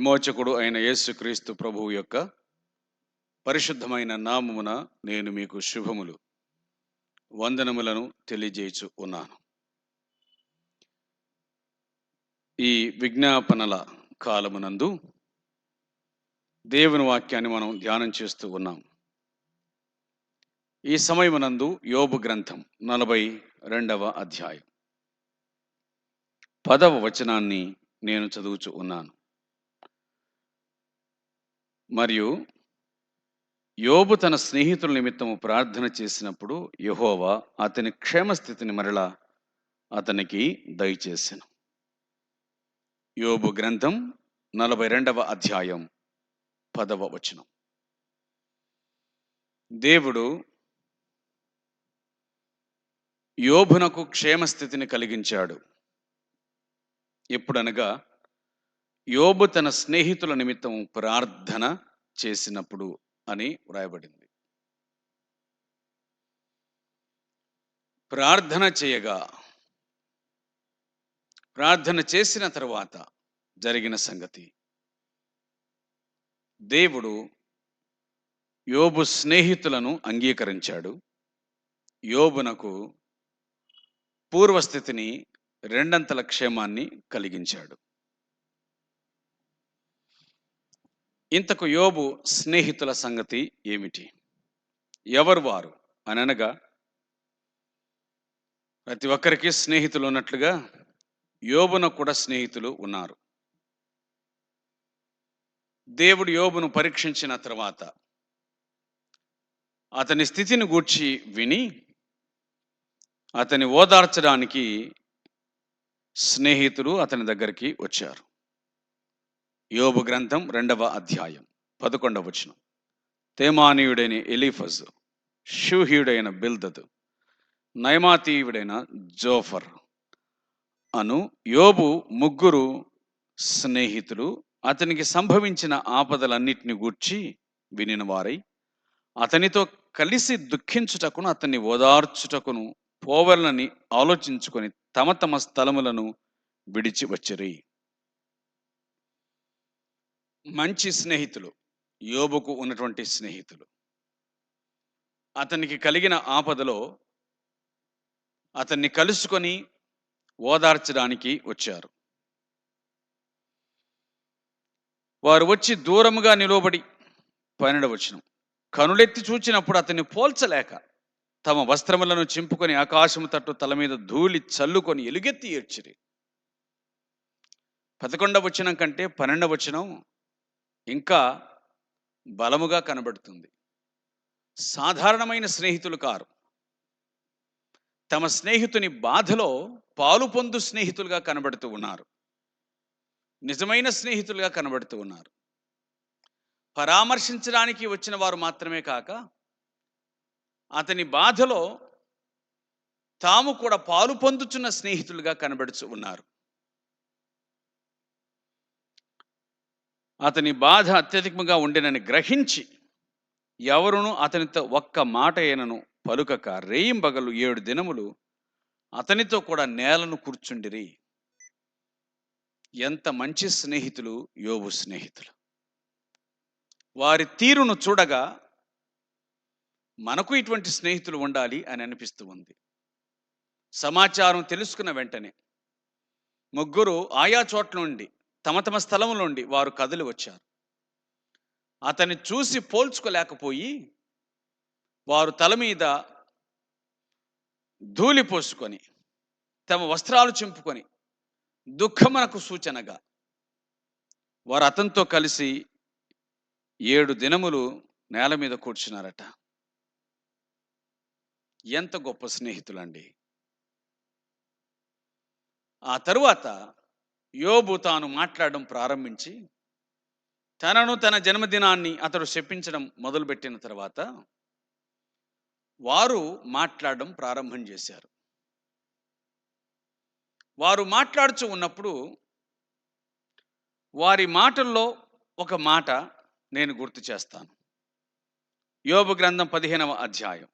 విమోచకుడు అయిన యేసుక్రీస్తు ప్రభువు యొక్క పరిశుద్ధమైన నామమున నేను మీకు శుభములు వందనములను తెలియజేయచు ఉన్నాను. ఈ విజ్ఞాపనల కాలమునందు దేవుని వాక్యాన్ని మనం ధ్యానం చేస్తూ ఉన్నాం. ఈ సమయమునందు యోబు గ్రంథం నలభై రెండవ అధ్యాయం. పదవ వచనాన్ని నేను చదువుచు ఉన్నాను. మరియు యోబు తన స్నేహితుల నిమిత్తము ప్రార్థన చేసినప్పుడు యహోవా అతని క్షేమస్థితిని మరలా అతనికి దయచేసాను. యోబు గ్రంథం నలభై రెండవ అధ్యాయం పదవ వచనం. దేవుడు యోబునకు క్షేమస్థితిని కలిగించాడు. ఎప్పుడనగా యోబు తన స్నేహితుల నిమిత్తం ప్రార్థన చేసినప్పుడు అని వ్రాయబడింది. ప్రార్థన చేయగా ప్రార్థన చేసిన తరువాత జరిగిన సంగతి. దేవుడు యోబు స్నేహితులను అంగీకరించాడు. యోబునకు పూర్వస్థితిని రెండంతల క్షేమాన్ని కలిగించాడు. ఇంతకు యోబు స్నేహితుల సంగతి ఏమిటి? ఎవరు వారు? అని అనగా ప్రతి ఒక్కరికి స్నేహితులు ఉన్నట్లుగా యోబున కూడా స్నేహితులు ఉన్నారు. దేవుడు యోబును పరీక్షించిన తర్వాత అతని స్థితిని గూర్చి విని అతని ఓదార్చడానికి స్నేహితులు అతని దగ్గరికి వచ్చారు. యోబు గ్రంథం రెండవ అధ్యాయం పదకొండవ వచనం. తేమానీయుడైన ఎలిఫజ్ షూహ్యుడైన బిల్దదు నయమాతీయుడైన జోఫర్ అను యోబు ముగ్గురు స్నేహితులు అతనికి సంభవించిన ఆపదలన్నిటిని గూర్చి వినిన వారై అతనితో కలిసి దుఃఖించుటకును అతన్ని ఓదార్చుటకును పోవలనని ఆలోచించుకొని తమ తమ స్థలములను విడిచి వచ్చిరి మంచి స్నేహితులు యోబుకు ఉన్నటువంటి స్నేహితులు. అతనికి కలిగిన ఆపదలో అతన్ని కలుసుకొని ఓదార్చడానికి వచ్చారు. వారు వచ్చి దూరముగా నిలబడి పన్నెండవచనం కనులెత్తి చూచినప్పుడు అతన్ని పోల్చలేక తమ వస్త్రములను చింపుకొని ఆకాశము తట్టు తల మీద ధూళి చల్లుకొని ఎలుగెత్తి ఏడ్చిరి. పదకొండవచనం కంటే పన్నెండవచనం ఇంకా బలముగా కనబడుతుంది. సాధారణమైన స్నేహితులు కారు. తమ స్నేహితుని బాధలో పాలు పొందు స్నేహితులుగా కనబడుతూ ఉన్నారు. నిజమైన స్నేహితులుగా కనబడుతూ ఉన్నారు. పరామర్శించడానికి వచ్చిన వారు మాత్రమే కాక అతని బాధలో తాము కూడా పాలు పొందుచున్న స్నేహితులుగా కనబడుచు ఉన్నారు. అతని బాధ అత్యధికంగా ఉండినని గ్రహించి ఎవరును అతనితో ఒక్క మాట అయినను పలుకక రేయింబగలు ఏడు దినములు అతనితో కూడా నేలను కూర్చుండిరి. ఎంత మంచి స్నేహితులు యోబు స్నేహితులు. వారి తీరును చూడగా మనకు ఇటువంటి స్నేహితులు ఉండాలి అని అనిపిస్తూ ఉంది. సమాచారం తెలుసుకున్న వెంటనే ముగ్గురు ఆయా చోట్ల నుండి తమ తమ స్థలం నుండి వారు కదిలి వచ్చారు. అతన్ని చూసి పోల్చుకోలేకపోయి వారు తల మీద ధూళి పోసుకొని తమ వస్త్రాలు చింపుకొని దుఃఖమునకు సూచనగా వారు అతనితో కలిసి ఏడు దినములు నేల మీద కూర్చున్నారట. ఎంత గొప్ప స్నేహితులండి. ఆ తరువాత యోబు తాను మాట్లాడడం ప్రారంభించి తనను తన జన్మదినాన్ని అతడు శపించడం మొదలుపెట్టిన తర్వాత వారు మాట్లాడడం ప్రారంభం చేశారు. వారు మాట్లాడుచు ఉన్నప్పుడు వారి మాటల్లో ఒక మాట నేను గుర్తు చేస్తాను. యోబు గ్రంథం పదిహేనవ అధ్యాయం.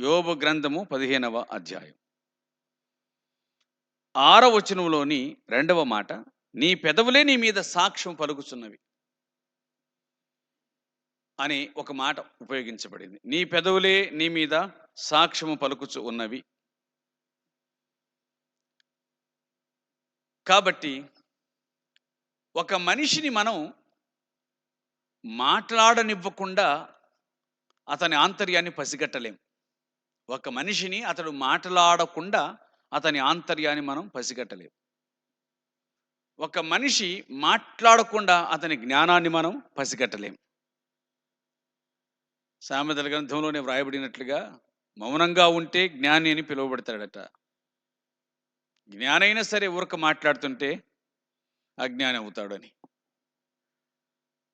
యోబు గ్రంథము పదిహేనవ అధ్యాయం. ఆరవ వచనంలోని రెండవ మాట నీ పెదవులే నీ మీద సాక్ష్యం పలుకుచున్నవి అని ఒక మాట ఉపయోగించబడింది. నీ పెదవులే నీ మీద సాక్ష్యము పలుకుచు ఉన్నవి కాబట్టి ఒక మనిషిని మనం మాట్లాడనివ్వకుండా అతని ఆంతర్యాన్ని పసిగట్టలేం. ఒక మనిషిని అతడు మాట్లాడకుండా అతని ఆంతర్యాన్ని మనం పసిగట్టలేము ఒక మనిషి మాట్లాడకుండా అతని జ్ఞానాన్ని మనం పసిగట్టలేం. సామెతల గ్రంథంలోనే వ్రాయబడినట్లుగా మౌనంగా ఉంటే జ్ఞాని అని పిలువబడతాడట. జ్ఞానైనా సరే ఊరక మాట్లాడుతుంటే అజ్ఞాని అవుతాడని.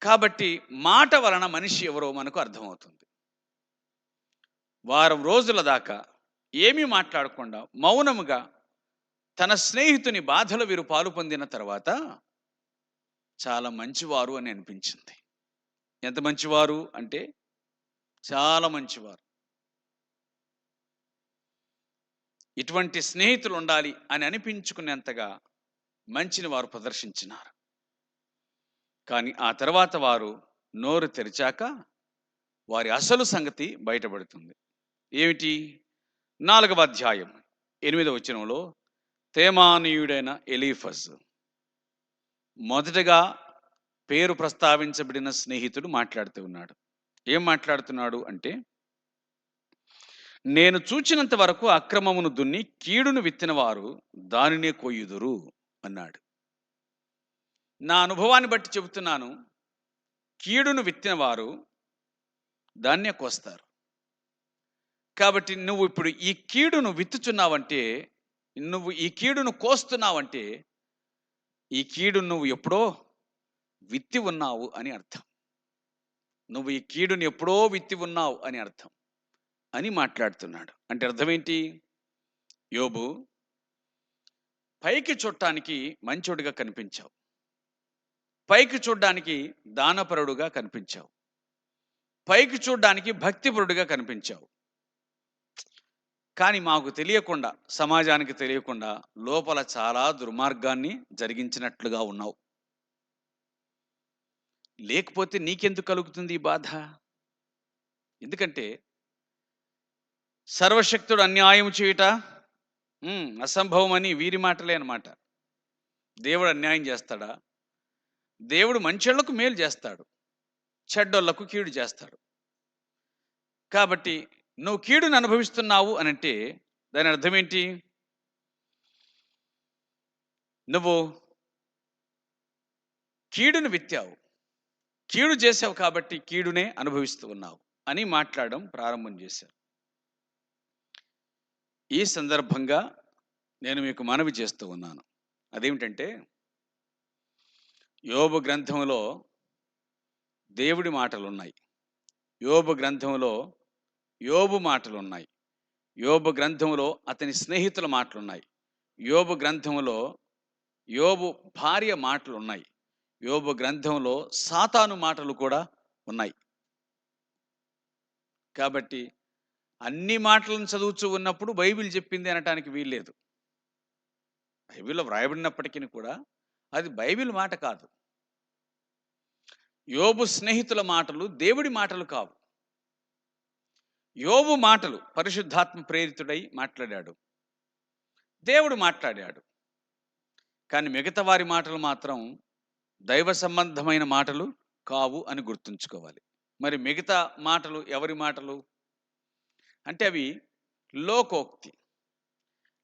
కాబట్టి మాట వలన మనిషి ఎవరో మనకు అర్థమవుతుంది. వారం రోజుల దాకా ఏమీ మాట్లాడకుండా మౌనముగా తన స్నేహితుని బాధలు వీరు పాలు పొందిన తర్వాత చాలా మంచివారు అని అనిపించింది. ఎంత మంచివారు అంటే చాలా మంచివారు. ఇటువంటి స్నేహితులు ఉండాలి అని అనిపించుకునేంతగా మంచిని వారు ప్రదర్శించినారు. కానీ ఆ తర్వాత వారు నోరు తెరిచాక వారి అసలు సంగతి బయటపడుతుంది. ఏమిటి? నాలుగవ అధ్యాయం ఎనిమిదవ వచనంలో తేమానీయుడైన ఎలీఫస్ మొదటగా పేరు ప్రస్తావించబడిన స్నేహితుడు మాట్లాడుతూ ఉన్నాడు. ఏం మాట్లాడుతున్నాడు అంటే నేను చూచినంత వరకు అక్రమమును దున్ని కీడును విత్తినవారు దానినే కొయ్యుదురు అన్నాడు. నా అనుభవాన్ని బట్టి చెబుతున్నాను కీడును విత్తినవారు దాన్నే కోస్తారు. కాబట్టి నువ్వు ఇప్పుడు ఈ కీడును విత్తుచున్నావంటే నువ్వు ఈ కీడును కోస్తున్నావంటే ఈ కీడు నువ్వు ఎప్పుడో విత్తి ఉన్నావు అని అర్థం. నువ్వు ఈ కీడుని ఎప్పుడో విత్తి ఉన్నావు అని అర్థం అని మాట్లాడుతున్నాడు. అంటే అర్థం ఏంటి యోబు పైకి చూడటానికి మంచోడిగా కనిపించావు. పైకి చూడడానికి దానపరుడుగా కనిపించావు. పైకి చూడడానికి భక్తిపరుడుగా కనిపించావు. కానీ మాకు తెలియకుండా సమాజానికి తెలియకుండా లోపల చాలా దుర్మార్గాన్ని జరిగించినట్లుగా ఉన్నావు. లేకపోతే నీకెందుకు కలుగుతుంది ఈ బాధ? ఎందుకంటే సర్వశక్తుడు అన్యాయం చేయుట అసంభవం అని వీరి మాటలే అనమాట దేవుడు అన్యాయం చేస్తాడా? దేవుడు మంచోళ్ళకు మేలు చేస్తాడు. చెడ్డోళ్ళకు కీడు చేస్తాడు. కాబట్టి నువ్వు కీడును అనుభవిస్తున్నావు అని అంటే దాని అర్థం ఏంటి? నువ్వు కీడును విత్తావు. కీడు చేసావు కాబట్టి కీడునే అనుభవిస్తూ ఉన్నావు అని మాట్లాడడం ప్రారంభం చేశారు. ఈ సందర్భంగా నేను మీకు మనవి చేస్తూ ఉన్నాను. అదేమిటంటే యోబు గ్రంథంలో దేవుడి మాటలు ఉన్నాయి యోబు గ్రంథంలో యోబు మాటలు ఉన్నాయి యోబు గ్రంథంలో అతని స్నేహితుల మాటలు ఉన్నాయి యోబు గ్రంథంలో యోబు భార్య మాటలు ఉన్నాయి యోబు గ్రంథంలో సాతాను మాటలు కూడా ఉన్నాయి. కాబట్టి అన్ని మాటలను చదువుతూ ఉన్నప్పుడు బైబిల్ చెప్పింది అనటానికి వీల్లేదు. బైబిల్లో వ్రాయబడినప్పటికీ కూడా అది బైబిల్ మాట కాదు. యోబు స్నేహితుల మాటలు దేవుడి మాటలు కావు. యోబు మాటలు పరిశుద్ధాత్మ ప్రేరితుడై మాట్లాడాడు. దేవుడు మాట్లాడాడు. కానీ మిగతా వారి మాటలు మాత్రం దైవ సంబంధమైన మాటలు కావు అని గుర్తుంచుకోవాలి. మరి మిగతా మాటలు ఎవరి మాటలు? అంటే అవి లోకోక్తి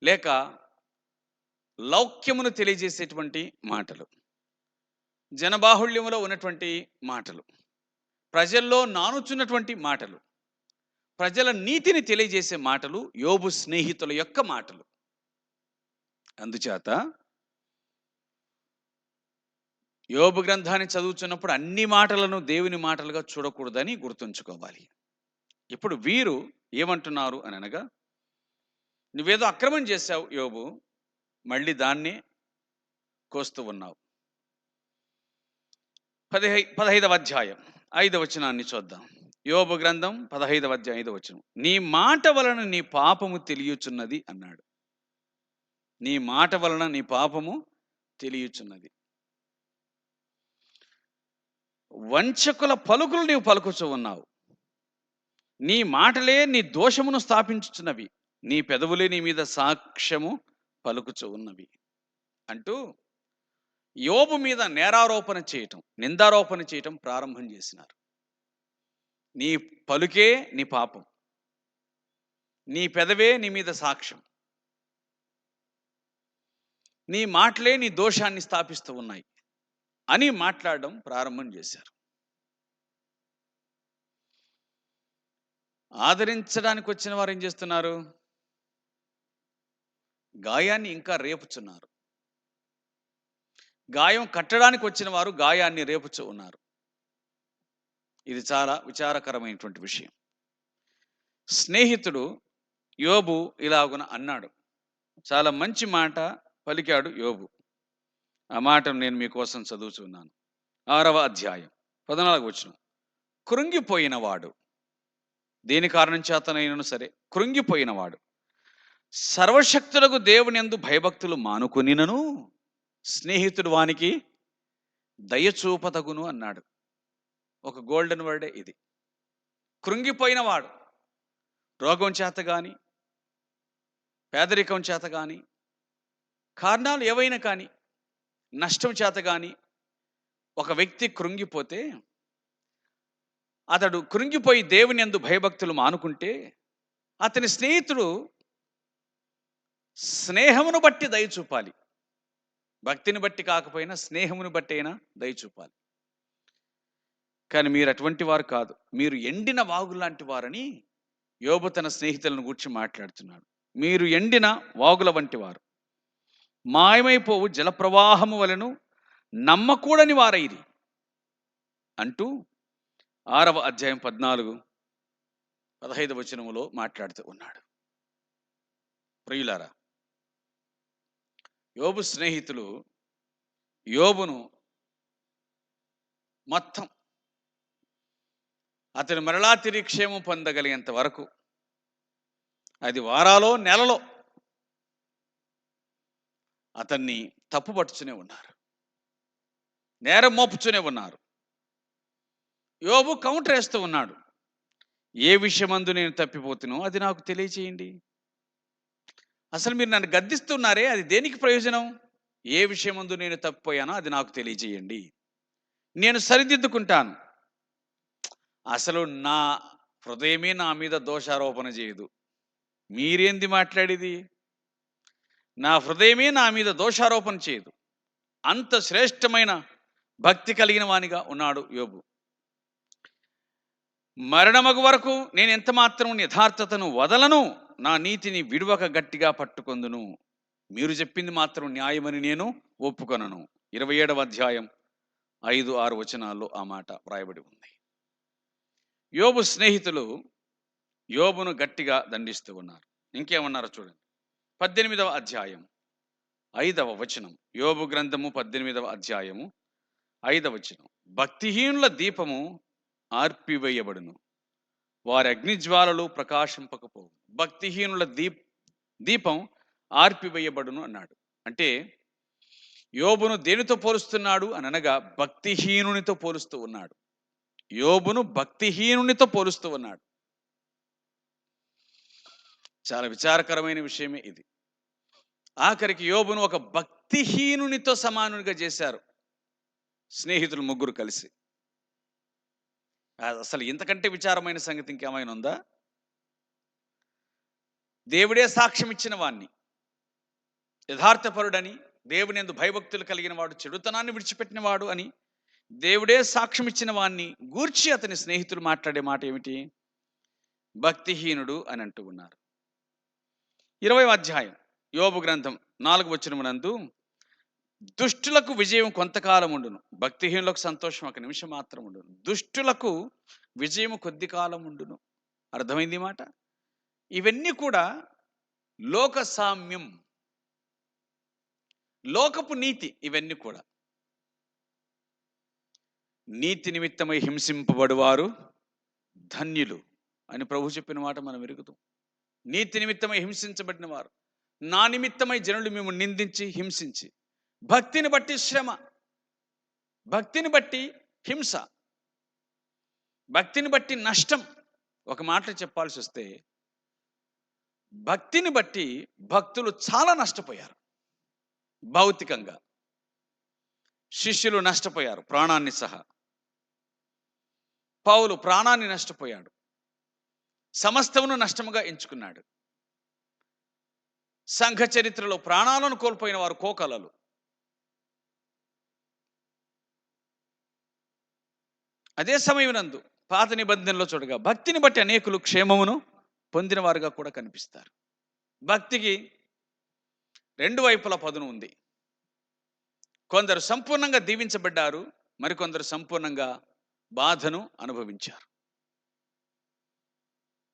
లేక లౌక్యమును తెలియజేసేటువంటి మాటలు జనబాహుళ్యములో ఉన్నటువంటి మాటలు ప్రజల్లో నానుచున్నటువంటి మాటలు ప్రజల నీతిని తెలియజేసే మాటలు యోబు స్నేహితుల యొక్క మాటలు. అందుచేత యోబు గ్రంథాన్ని చదువుతున్నప్పుడు అన్ని మాటలను దేవుని మాటలుగా చూడకూడదని గుర్తుంచుకోవాలి. ఇప్పుడు వీరు ఏమంటున్నారు అని అనగా నువ్వేదో అక్రమం చేశావు యోబు మళ్ళీ దాన్ని కోస్తూ ఉన్నావు. పదిహై పదహైదవ అధ్యాయం ఐదవ వచనాన్ని చూద్దాం. యోబు గ్రంథం పదహైదవ అధ్యాయం ఐదవ వచనం. నీ మాట వలన నీ పాపము తెలియచున్నది అన్నాడు. నీ మాట వలన నీ పాపము తెలియచున్నది. వంచకుల పలుకులు నీవు పలుకుచూ ఉన్నావు. నీ మాటలే నీ దోషమును స్థాపించుచున్నవి. నీ పెదవులే నీ మీద సాక్ష్యము పలుకుచూ ఉన్నవి. అంటూ యోబు మీద నేరారోపణ చేయటం నిందారోపణ చేయటం ప్రారంభం చేసినారు. నీ పలుకే నీ పాపం. నీ పెదవే నీ మీద సాక్ష్యం. నీ మాటలే నీ దోషాన్ని స్థాపిస్తూ ఉన్నాయి అని మాట్లాడడం ప్రారంభం చేశారు. ఆదరించడానికి వచ్చిన వారు ఏం చేస్తున్నారు? గాయాన్ని ఇంకా రేపుచున్నారు. గాయం కట్టడానికి వచ్చిన వారు గాయాన్ని రేపుచు ఉన్నారు. ఇది చాలా విచారకరమైనటువంటి విషయం. స్నేహితుడు యోబు ఇలాగున అన్నాడు. చాలా మంచి మాట పలికాడు యోబు. ఆ మాటను నేను మీకోసం చదువుతున్నాను ఆరవ అధ్యాయం పద్నాలుగు వచ్చిన కృంగిపోయినవాడు. దేని కారణం చేతనైనను సరే కృంగిపోయినవాడు. సర్వశక్తులకు దేవుని ఎందు భయభక్తులు మానుకునినను స్నేహితుడు వానికి దయచూపతగును అన్నాడు. ఒక గోల్డెన్ వర్డే ఇది. కృంగిపోయినవాడు రోగం చేత కానీ పేదరికం చేత కానీ కారణాలు ఏవైనా కానీ నష్టం చేత కానీ ఒక వ్యక్తి కృంగిపోతే అతడు కృంగిపోయి దేవుని ఎందు భయభక్తులు మానుకుంటే అతని స్నేహితుడు స్నేహమును బట్టి దయ చూపాలి. భక్తిని బట్టి కాకపోయినా స్నేహమును బట్టి అయినా దయ చూపాలి. కానీ మీరు అటువంటి వారు కాదు. మీరు ఎండిన వాగు లాంటి వారని యోబు తన స్నేహితులను గూర్చి మాట్లాడుతున్నాడు. మీరు ఎండిన వాగుల వంటి వారు. మాయమైపోవు జలప్రవాహము వలను నమ్మకూడని వారైరి అంటూ ఆరవ అధ్యాయం పద్నాలుగు పదహైదు వచనములో మాట్లాడుతూ ఉన్నాడు. ప్రియులారా యోబు స్నేహితులు యోబును మొత్తం అతను మరలా తిరిగి క్షేమం పొందగలిగేంత వరకు. అది వారాలో నెలలో అతన్ని తప్పుపట్టుచునే ఉన్నారు. నేరం మోపుచునే ఉన్నారు. యోబు కౌంటర్ వేస్తూ ఉన్నాడు. ఏ విషయమందు నేను తప్పిపోతునో అది నాకు తెలియచేయండి. అసలు మీరు నన్ను గద్దిస్తున్నారే? అది దేనికి ప్రయోజనం? ఏ విషయమందు నేను తప్పిపోయానో అది నాకు తెలియజేయండి నేను సరిదిద్దుకుంటాను. అసలు నా హృదయమే నా మీద దోషారోపణ చేయదు. మీరేంది మాట్లాడేది? నా హృదయమే నా మీద దోషారోపణ చేయదు. అంత శ్రేష్టమైన భక్తి కలిగిన వానిగా ఉన్నాడు యోబు. మరణమగు వరకు నేను ఎంత మాత్రం యథార్థతను వదలను నా నీతిని విడువక గట్టిగా పట్టుకొందును. మీరు చెప్పింది మాత్రం న్యాయమని నేను ఒప్పుకొనను. ఇరవై ఏడవ అధ్యాయం ఐదు ఆరు వచనాల్లో ఆ మాట వ్రాయబడి ఉంది. యోబు స్నేహితులు యోబును గట్టిగా దండిస్తూ ఉన్నారు. ఇంకేమన్నారో చూడండి. పద్దెనిమిదవ అధ్యాయం. ఐదవ వచనం. యోబు గ్రంథము పద్దెనిమిదవ అధ్యాయము ఐదవ వచనం. భక్తిహీనుల దీపము ఆర్పివేయబడును. వారి అగ్నిజ్వాలలు ప్రకాశింపకపోవు. భక్తిహీనుల దీప్ దీపం ఆర్పివేయబడును అన్నాడు. అంటే యోబును దేనితో పోలుస్తున్నాడు అని అనగా భక్తిహీనునితో పోలుస్తూ ఉన్నాడు. యోబును భక్తిహీనునితో పోలుస్తూ ఉన్నాడు. చాలా విచారకరమైన విషయమే ఇది. ఆఖరికి యోబును ఒక భక్తిహీనునితో సమానునిగా చేశారు స్నేహితులు ముగ్గురు కలిసి. అసలు ఇంతకంటే విచారమైన సంగతి ఇంకేమైనా ఉందా? దేవుడే సాక్ష్యం ఇచ్చిన వాణ్ణి. యథార్థపరుడని దేవుని ఎందు భయభక్తులు కలిగిన వాడు చెడుతనాన్ని విడిచిపెట్టినవాడు అని దేవుడే సాక్ష్యం ఇచ్చిన వాణ్ణి గూర్చి అతని స్నేహితులు మాట్లాడే మాట ఏమిటి? భక్తిహీనుడు అని అంటూ ఉన్నారు. ఇరవై అధ్యాయం యోబు గ్రంథం నాలుగు వచ్చినమునందు దుష్టులకు విజయం కొంతకాలం ఉండును. భక్తిహీనులకు సంతోషం ఒక నిమిషం మాత్రం ఉండును. దుష్టులకు విజయం కొద్ది కాలం ఉండును. అర్థమైంది మాట? ఇవన్నీ కూడా లోక సామ్యం లోకపు నీతి ఇవన్నీ కూడా. నీతి నిమిత్తమై హింసింపబడువారు ధన్యులు అని ప్రభు చెప్పిన మాట మనం ఎరుగుతాం. నీతి నిమిత్తమై హింసించబడిన వారు నా నిమిత్తమై జనులు మేము నిందించి హింసించి భక్తిని బట్టి శ్రమ భక్తిని బట్టి హింస భక్తిని బట్టి నష్టం ఒక మాట చెప్పాల్సి వస్తే భక్తిని బట్టి భక్తులు చాలా నష్టపోయారు భౌతికంగా. శిష్యులు నష్టపోయారు ప్రాణాన్ని సహా. పౌలు ప్రాణాన్ని నష్టపోయాడు. సమస్తమును నష్టముగా ఎంచుకున్నాడు. సంఘ చరిత్రలో ప్రాణాలను కోల్పోయిన వారు కోకలలు. అదే సమయమునందు పాత నిబంధనలో చూడగా భక్తిని బట్టి అనేకులు క్షేమమును పొందిన వారుగా కూడా కనిపిస్తారు. భక్తికి రెండు వైపుల పదును ఉంది. కొందరు సంపూర్ణంగా దీవించబడ్డారు మరికొందరు సంపూర్ణంగా బాధను అనుభవించారు.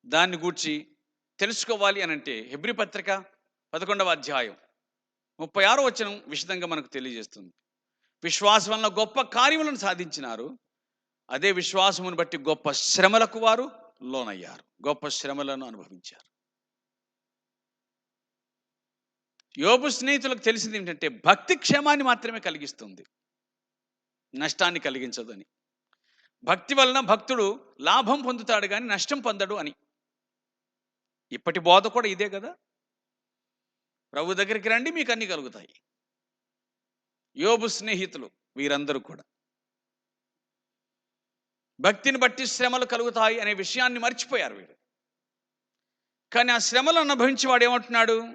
దాన్ని గూర్చి తెలుసుకోవాలి అని అంటే హెబ్రి పత్రిక పదకొండవ అధ్యాయం ముప్పై ఆరో వచనం విషదంగా మనకు తెలియజేస్తుంది. విశ్వాసం వలన గొప్ప కార్యములను సాధించినారు. అదే విశ్వాసమును బట్టి గొప్ప శ్రమలకు వారు లోనయ్యారు. గొప్ప శ్రమలను అనుభవించారు. యోబు స్నేహితులకు తెలిసింది ఏంటంటే భక్తి క్షేమాన్ని మాత్రమే కలిగిస్తుంది. నష్టాన్ని కలిగించదని భక్తి వలన భక్తుడు లాభం పొందుతాడు కానీ నష్టం పొందడు అని. ఇప్పటి బోధ కూడా ఇదే కదా. ప్రభు దగ్గరికి రండి మీకు అన్ని కలుగుతాయి. యోబు స్నేహితులు వీరందరూ కూడా. భక్తిని బట్టి శ్రమలు కలుగుతాయి అనే విషయాన్ని మర్చిపోయారు వీరు. కానీ ఆ శ్రమలు అనుభవించి వాడు ఏమంటున్నాడు?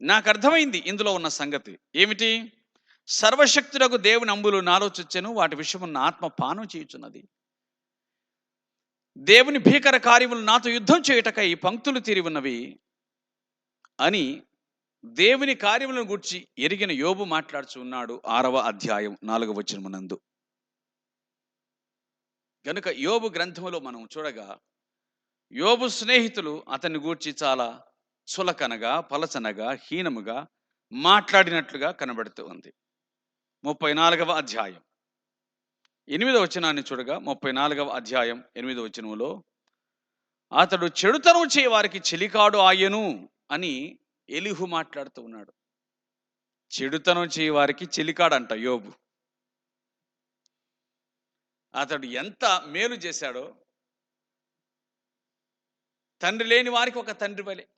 నాకు అర్థమైంది ఇందులో ఉన్న సంగతి. ఏమిటి? సర్వశక్తులకు దేవుని అంబులు నాలోచొచ్చెను వాటి విషయము నా ఆత్మ పానం చేయుచున్నది. దేవుని భీకర కార్యములు నాతో యుద్ధం చేయుటకై ఈ పంక్తులు తీరి ఉన్నవి అని దేవుని కార్యములను గుర్చి ఎరిగిన యోబు మాట్లాడుచు ఉన్నాడు ఆరవ అధ్యాయం నాలుగవ వచనమునందు. కనుక యోబు గ్రంథములో మనం చూడగా యోబు స్నేహితులు అతన్ని గూర్చి చాలా చులకనగా పలచనగా హీనముగా మాట్లాడినట్లుగా కనబడుతూ ఉంది. ముప్పై నాలుగవ అధ్యాయం. ఎనిమిదవ వచనాన్ని చూడగా ముప్పై నాలుగవ అధ్యాయం ఎనిమిదవ వచనములో అతడు చెడుతనం చేయవారికి చెలికాడు ఆయను అని ఎలిహు మాట్లాడుతూ ఉన్నాడు. చెడుతనం చేయవారికి చెలికాడంట యోబు. అతడు ఎంత మేలు చేశాడో తండ్రి లేని వారికి ఒక తండ్రి బలి.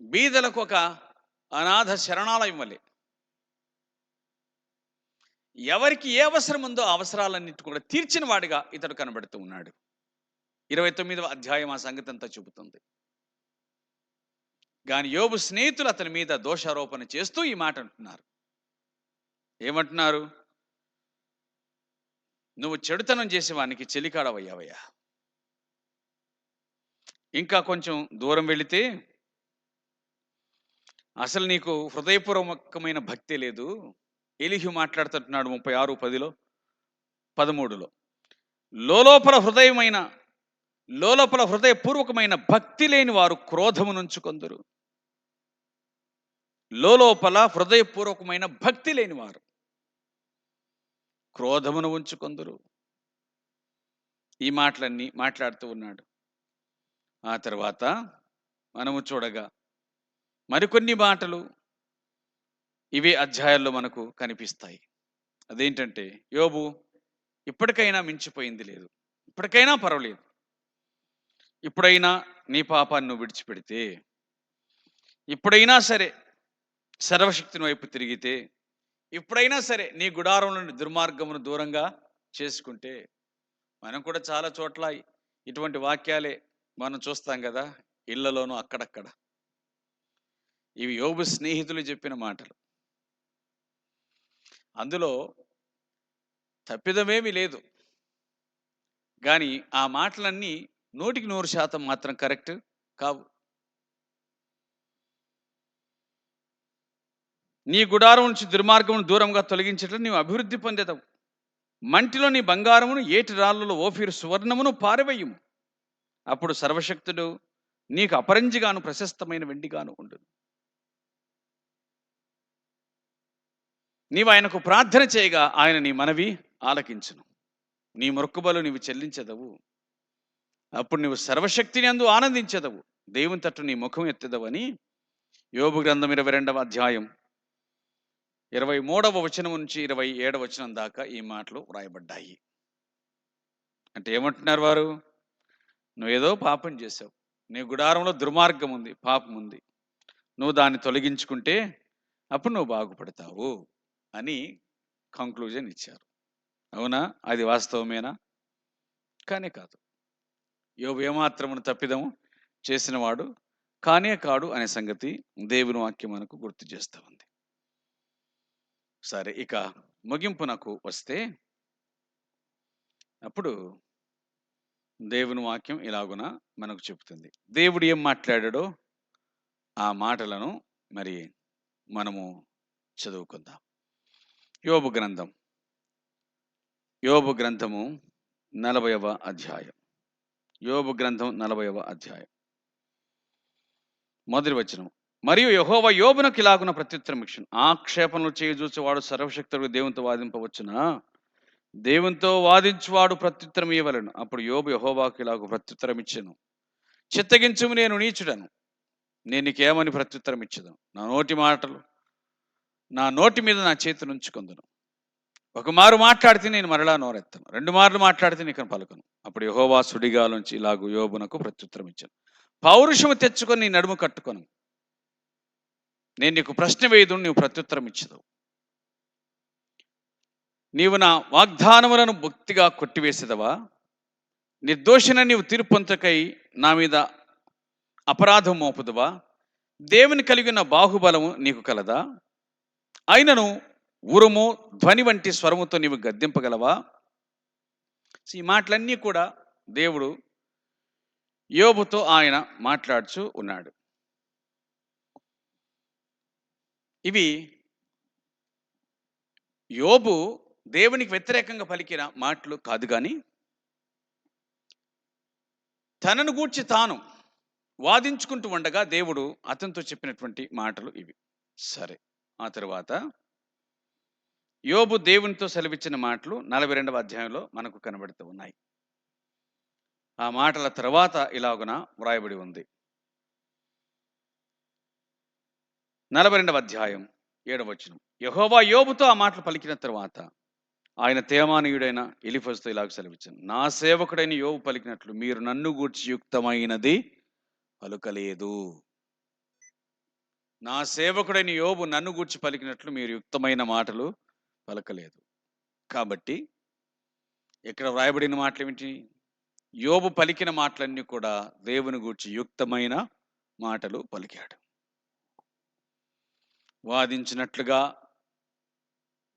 బీదలకు ఒక అనాథ శరణాలయం వలె. ఎవరికి ఏ అవసరం ఉందో అవసరాలన్నిటి కూడా తీర్చిన వాడిగా ఇతడు కనబడుతూ ఉన్నాడు. ఇరవై తొమ్మిదవ అధ్యాయం ఆ సంగతి అంతా చూపుతుంది. కానీ యోబు స్నేహితులు అతని మీద దోషారోపణ చేస్తూ ఈ మాట అంటున్నారు. ఏమంటున్నారు? నువ్వు చెడుతనం చేసేవానికి చెలికాడవయ్యావయ్యా. ఇంకా కొంచెం దూరం వెళితే అసలు నీకు హృదయపూర్వకమైన భక్తి లేదు. ఎలిహి మాట్లాడుతున్నాడు ముప్పై ఆరు పదిలో పదమూడులో. లోలోపల హృదయమైన లోలోపల హృదయపూర్వకమైన భక్తి లేని వారు క్రోధము నుంచుకొందరు లోలోపల హృదయపూర్వకమైన భక్తి లేని వారు క్రోధమును ఉంచుకొందరు ఈ మాటలన్నీ మాట్లాడుతూ ఉన్నాడు. ఆ తర్వాత మనము చూడగా మరికొన్ని మాటలు ఇవే అధ్యాయాల్లో మనకు కనిపిస్తాయి. అదేంటంటే యోబు ఇప్పటికైనా మించిపోయింది లేదు. ఇప్పటికైనా పర్వాలేదు. ఇప్పుడైనా నీ పాపాన్ని నువ్వు విడిచిపెడితే ఇప్పుడైనా సరే సర్వశక్తిని వైపు తిరిగితే ఇప్పుడైనా సరే నీ గుడారం నుండి దుర్మార్గమును దూరంగా చేసుకుంటే మనం కూడా చాలా చోట్ల ఇటువంటి వాక్యాలే మనం చూస్తాం కదా ఇళ్ళలోనూ అక్కడక్కడ. ఇవి యోబు స్నేహితులు చెప్పిన మాటలు. అందులో తప్పిదమేమీ లేదు. కానీ ఆ మాటలన్నీ నూటికి నూరు శాతం మాత్రం కరెక్ట్ కావు. నీ గుడారం నుంచి దుర్మార్గమును దూరంగా తొలగించడం నీవు అభివృద్ధి పొందేదవు. మంటిలో నీ బంగారమును ఏటి రాళ్ళలో ఓఫీరు సువర్ణమును పారవేయము. అప్పుడు సర్వశక్తుడు నీకు అపరంజిగాను ప్రశస్తమైన వెండిగాను ఉండును. నీవు ఆయనకు ప్రార్థన చేయగా ఆయన నీ మనవి ఆలకించును. నీ మొక్కుబలు నీవు చెల్లించదవు. అప్పుడు నువ్వు సర్వశక్తిని అందు ఆనందించదవు. దేవుని తట్టు నీ ముఖం ఎత్తదవని యోగు గ్రంథం ఇరవై రెండవ అధ్యాయం ఇరవై మూడవ వచనం నుంచి ఇరవై ఏడవ వచనం దాకా ఈ మాటలు వ్రాయబడ్డాయి. అంటే ఏమంటున్నారు వారు? నువ్వు ఏదో పాపం చేసావు నీ గుడారంలో దుర్మార్గం ఉంది పాపం ఉంది. నువ్వు దాన్ని తొలగించుకుంటే అప్పుడు నువ్వు బాగుపడతావు. అని కంక్లూజన్ ఇచ్చారు. అవునా? అది వాస్తవమేనా? కానీ కాదు. యోబు ఏమాత్రమును తప్పిదము చేసినవాడు కానే కాడు అనే సంగతి దేవుని వాక్యం మనకు గుర్తు చేస్తూ ఉంది. సరే ఇక ముగింపునకు వస్తే అప్పుడు దేవుని వాక్యం ఇలాగున మనకు చెబుతుంది. దేవుడు ఏం మాట్లాడాడో ఆ మాటలను మరి మనము చదువుకుందాం. యోబు గ్రంథం. యోబు గ్రంథము నలభైవ అధ్యాయం. యోబు గ్రంథం నలభైవ అధ్యాయం. మొదటి వచనం మరియు యహోవ యోబునకు ఇలాగున ప్రత్యుత్తరం ఇచ్చిన ఆక్షేపణలు చేయి చూసేవాడు సర్వశక్తుడు దేవునితో వాదింపవచ్చునా? దేవునితో వాదించువాడు ప్రత్యుత్తరం ఇవ్వలను. అప్పుడు యోబు యహోవాకు ఇలాగ ప్రత్యుత్తరం ఇచ్చాను చిత్తగించుము నేను నీచుడను. నేను నీకేమని ప్రత్యుత్తరం ఇచ్చదాను నా నోటి మాటలు నా నోటి మీద నా చేతిని ఉంచుకుందును. ఒక మారు మాట్లాడితే నేను మరలా నోరెత్తను. రెండు మార్లు మాట్లాడితే నీకు పలకను. అప్పుడు యహోవా సుడిగాలోంచి ఇలాగు యోబునకు ప్రత్యుత్తరం ఇచ్చాను పౌరుషము తెచ్చుకొని నీ నడుము కట్టుకొను. నేను నీకు ప్రశ్న వేయదు నీవు ప్రత్యుత్తరం ఇచ్చదు నీవు నా వాగ్దానములను భక్తిగా కొట్టివేసేదవా? నిర్దోషిన నీవు తీర్పొంతకై నా మీద అపరాధం మోపుదవా? దేవుని కలిగిన బాహుబలము నీకు కలదా? ఆయనను ఉరుము ధ్వని వంటి స్వరముతో నీవు గద్దింపగలవా? ఈ మాటలన్నీ కూడా దేవుడు యోబుతో ఆయన మాట్లాడుచు ఉన్నాడు. ఇవి యోబు దేవునికి వ్యతిరేకంగా పలికిన మాటలు కాదు కానీ తనను గూర్చి తాను వాదించుకుంటూ ఉండగా దేవుడు అతనితో చెప్పినటువంటి మాటలు ఇవి. సరే. ఆ తర్వాత యోబు దేవునితో సెలవిచ్చిన మాటలు నలభై రెండవ అధ్యాయంలో మనకు కనబడుతూ ఉన్నాయి. ఆ మాటల తర్వాత ఇలాగున వ్రాయబడి ఉంది. నలభై రెండవ అధ్యాయం ఏడవచనం యహోవా యోబుతో ఆ మాటలు పలికిన తర్వాత ఆయన తేమానీయుడైన ఎలిఫజ్తో ఇలాగ సెలవిచ్చాను. నా సేవకుడైన యోబు పలికినట్లు మీరు నన్ను గూర్చి యుక్తమైనది పలుకలేదు. నా సేవకుడైన యోబు నన్ను గూర్చి పలికినట్లు మీరు యుక్తమైన మాటలు పలకలేదు. కాబట్టి ఇక్కడ వ్రాయబడిన మాటలు ఏమిటి యోబు పలికిన మాటలన్నీ కూడా దేవుని గూర్చి యుక్తమైన మాటలు పలికాడు. వాదించినట్లుగా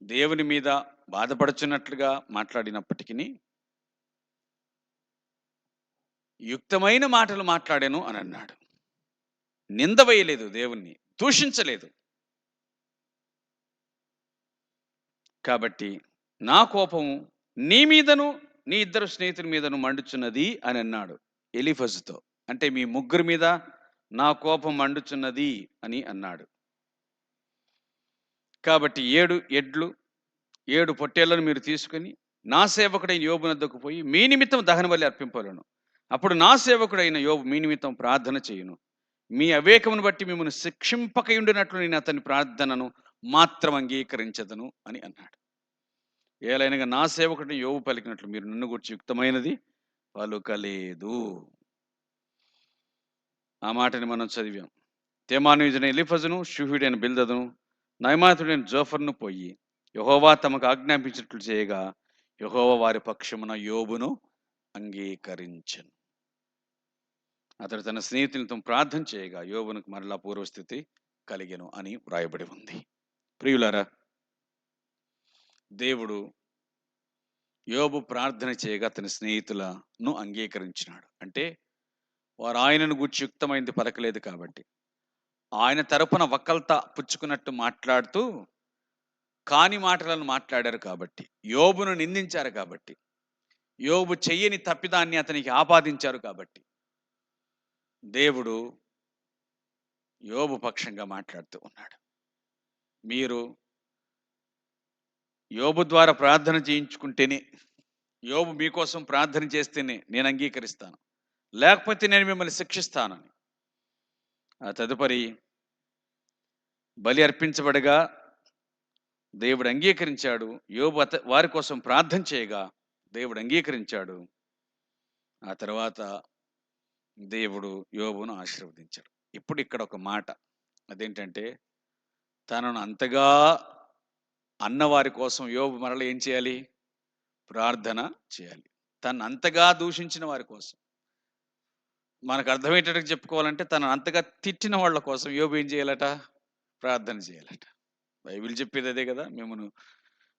దేవుని మీద బాధపడుచున్నట్లుగా మాట్లాడినప్పటికీ యుక్తమైన మాటలు మాట్లాడాను అని అన్నాడు. నింద వేయలేదు దేవుణ్ణి. దూషించలేదు. కాబట్టి నా కోపము నీ మీదను నీ ఇద్దరు స్నేహితుల మీదను మండుచున్నది అని అన్నాడు ఎలిఫజ్తో. అంటే మీ ముగ్గురి మీద నా కోపం మండుచున్నది అని అన్నాడు. కాబట్టి ఏడు ఎడ్లు ఏడు పొట్టేళ్ళను మీరు తీసుకుని నా సేవకుడైన యోబునద్దకు పోయి మీ నిమిత్తం దహనబలి అర్పింపలను. అప్పుడు నా సేవకుడైన యోబు మీ నిమిత్తం ప్రార్థన చేయును. మీ అవేకమును బట్టి మిమ్మల్ని శిక్షింపకయుండినట్లు నేను అతని ప్రార్థనను మాత్రం అంగీకరించదను అని అన్నాడు. ఏలైనగా నా సేవకుడిని యోగు పలికినట్లు మీరు నన్ను గురించి యుక్తమైనది పలుకలేదు. ఆ మాటని మనం చదివాం. తేమానుజుని ఎలిఫజును షుహుడైన బిల్దదును నైమాతుడైన జోఫర్ను పోయి యహోవా తమకు ఆజ్ఞాపించినట్లు చేయగా యహోవా వారి పక్షమున యోబును అంగీకరించను. అతడు తన స్నేహితులతో ప్రార్థన చేయగా యోబునకు మరలా పూర్వస్థితి కలిగెను అని వ్రాయబడి ఉంది. ప్రియులారా దేవుడు యోబు ప్రార్థన చేయగా అతని స్నేహితులను అంగీకరించినాడు. అంటే వారు ఆయనను గుర్చి యుక్తమైంది పలకలేదు కాబట్టి. ఆయన తరపున వక్కల్త పుచ్చుకున్నట్టు మాట్లాడుతూ కాని మాటలను మాట్లాడారు కాబట్టి యోబును నిందించారు కాబట్టి యోబు చెయ్యని తప్పిదాన్ని అతనికి ఆపాదించారు కాబట్టి దేవుడు యోబు పక్షంగా మాట్లాడుతూ ఉన్నాడు. మీరు యోబు ద్వారా ప్రార్థన చేయించుకుంటేనే యోబు మీకోసం ప్రార్థన చేస్తేనే నేను అంగీకరిస్తాను. లేకపోతే నేను మిమ్మల్ని శిక్షిస్తానని. ఆ తదుపరి బలి అర్పించబడగా దేవుడు అంగీకరించాడు. యోబు అత వారి కోసం ప్రార్థన చేయగా దేవుడు అంగీకరించాడు. ఆ తర్వాత దేవుడు యోబును ఆశీర్వదించాడు. ఇప్పుడు ఇక్కడ ఒక మాట. అదేంటంటే తనను అంతగా అన్నవారి కోసం యోబు మరల ఏం చేయాలి? ప్రార్థన చేయాలి. తను అంతగా దూషించిన వారి కోసం. మనకు అర్థమయ్యేటట్టు చెప్పుకోవాలంటే తను అంతగా తిట్టిన వాళ్ళ కోసం యోబు ఏం చేయాలట? ప్రార్థన చేయాలట. బైబిల్ చెప్పేది అదే కదా మిమ్మల్ని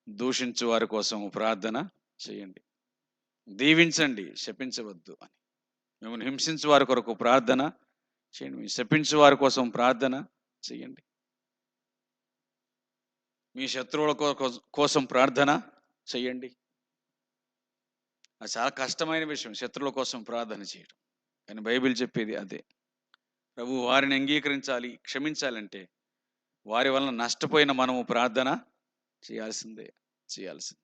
దూషించు వారి కోసం ప్రార్థన చేయండి. దీవించండి శపించవద్దు అని. మిమ్మల్ని హింసించే వారి కొరకు ప్రార్థన చేయండి. మీ శపించే వారి కోసం ప్రార్థన చేయండి. మీ శత్రువుల కోసం ప్రార్థన చేయండి. అది చాలా కష్టమైన విషయం. శత్రువుల కోసం ప్రార్థన చేయడం. కానీ బైబిల్ చెప్పేది అదే. ప్రభు వారిని అంగీకరించాలి క్షమించాలంటే వారి వలన నష్టపోయిన మనము ప్రార్థన చేయాల్సిందే చేయాల్సిందే.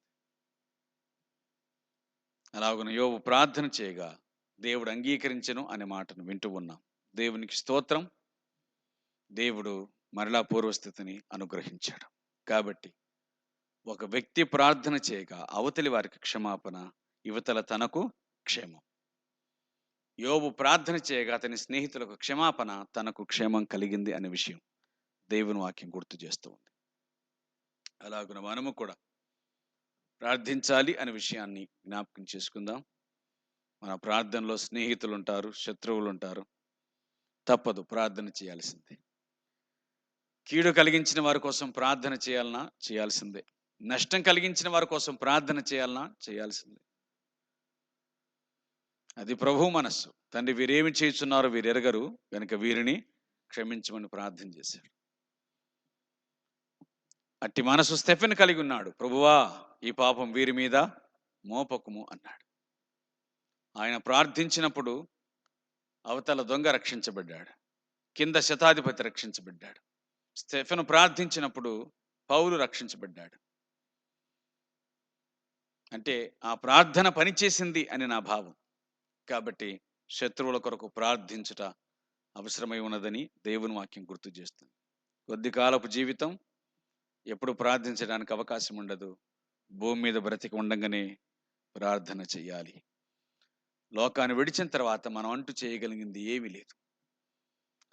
అలాగున యోబు ప్రార్థన చేయగా దేవుడు అంగీకరించను అనే మాటను వింటూ ఉన్నాం. దేవునికి స్తోత్రం. దేవుడు మరలా పూర్వస్థితిని అనుగ్రహించాడు. కాబట్టి ఒక వ్యక్తి ప్రార్థన చేయగా అవతలి వారికి క్షమాపణ యువతల తనకు క్షేమం. యోబు ప్రార్థన చేయగా అతని స్నేహితులకు క్షమాపణ తనకు క్షేమం కలిగింది అనే విషయం దేవుని వాక్యం గుర్తు చేస్తూ ఉంది. అలాగున మనము కూడా ప్రార్థించాలి అనే విషయాన్ని జ్ఞాపకం చేసుకుందాం. మన ప్రార్థనలో స్నేహితులు ఉంటారు శత్రువులు ఉంటారు తప్పదు ప్రార్థన చేయాల్సిందే. కీడు కలిగించిన వారి కోసం ప్రార్థన చేయాలన్నా చేయాల్సిందే. నష్టం కలిగించిన వారి కోసం ప్రార్థన చేయాలన్నా చేయాల్సిందే. అది ప్రభు మనస్సు. తండ్రి వీరేమి చేస్తున్నారో వీరెరగరు కనుక వీరిని క్షమించమని ప్రార్థన చేశాడు అట్టి మనసు స్టెఫెన్ కలిగి ఉన్నాడు. ప్రభువా ఈ పాపం వీరి మీద మోపకుము అన్నాడు. ఆయన ప్రార్థించినప్పుడు అవతల దొంగ రక్షించబడ్డాడు. కింద శతాధిపతి రక్షించబడ్డాడు. స్టెఫెన్ ప్రార్థించినప్పుడు పౌలు రక్షించబడ్డాడు. అంటే ఆ ప్రార్థన పనిచేసింది అని నా భావం. కాబట్టి శత్రువుల కొరకు ప్రార్థించుట అవసరమై ఉన్నదని దేవుని వాక్యం గుర్తు చేస్తుంది. కొద్ది కాలపు జీవితం ఎప్పుడు ప్రార్థించడానికి అవకాశం ఉండదు. భూమి మీద బ్రతికి ఉండగానే ప్రార్థన చేయాలి. లోకాన్ని విడిచిన తర్వాత మనం అంటూ చేయగలిగింది ఏమీ లేదు.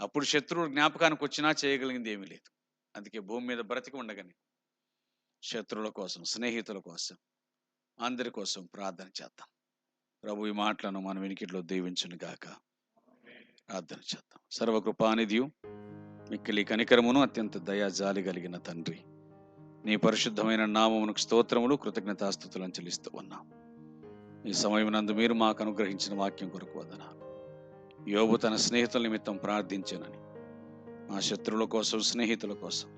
అప్పుడు శత్రువుడు జ్ఞాపకానికి వచ్చినా చేయగలిగింది ఏమీ లేదు. అందుకే భూమి మీద బ్రతికి ఉండగానే శత్రువుల కోసం స్నేహితుల కోసం అందరి కోసం ప్రార్థన చేద్దాం. ప్రభు ఈ మాటలను మన వెనికిట్లో దీవించును గాక. ప్రార్థన చేద్దాం. సర్వకృపానిధియు మిక్కిలి కనికరమును అత్యంత దయాజాలి కలిగిన తండ్రి నీ పరిశుద్ధమైన నామమునకు స్తోత్రములు కృతజ్ఞతాస్థుతులను చెల్లిస్తూ ఉన్నాం. ఈ సమయం నందు మీరు మాకు అనుగ్రహించిన వాక్యం కొరకు వదన యోబు తన స్నేహితుల నిమిత్తం ప్రార్థించానని. మా శత్రువుల కోసం స్నేహితుల కోసం.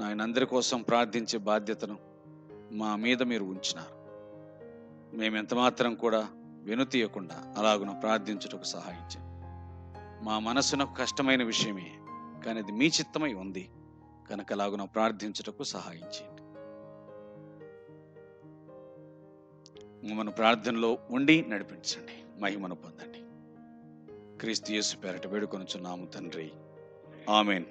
నాయనందరి కోసం ప్రార్థించే బాధ్యతను మా మీద మీరు ఉంచినారు. మేమెంతమాత్రం మాత్రం కూడా వెనుతీయకుండా అలాగున ప్రార్థించుటకు సహాయించండి మా మనసునకు కష్టమైన విషయమే కానీ అది మీ చిత్తమై ఉంది. కనుక అలాగున ప్రార్థించుటకు సహాయించింది మన ప్రార్థనలో ఉండి నడిపించండి మహిమను పొందండి. క్రీస్తు యేసు పేరట వేడుకొనుచున్నాము తండ్రి. ఆమెన్.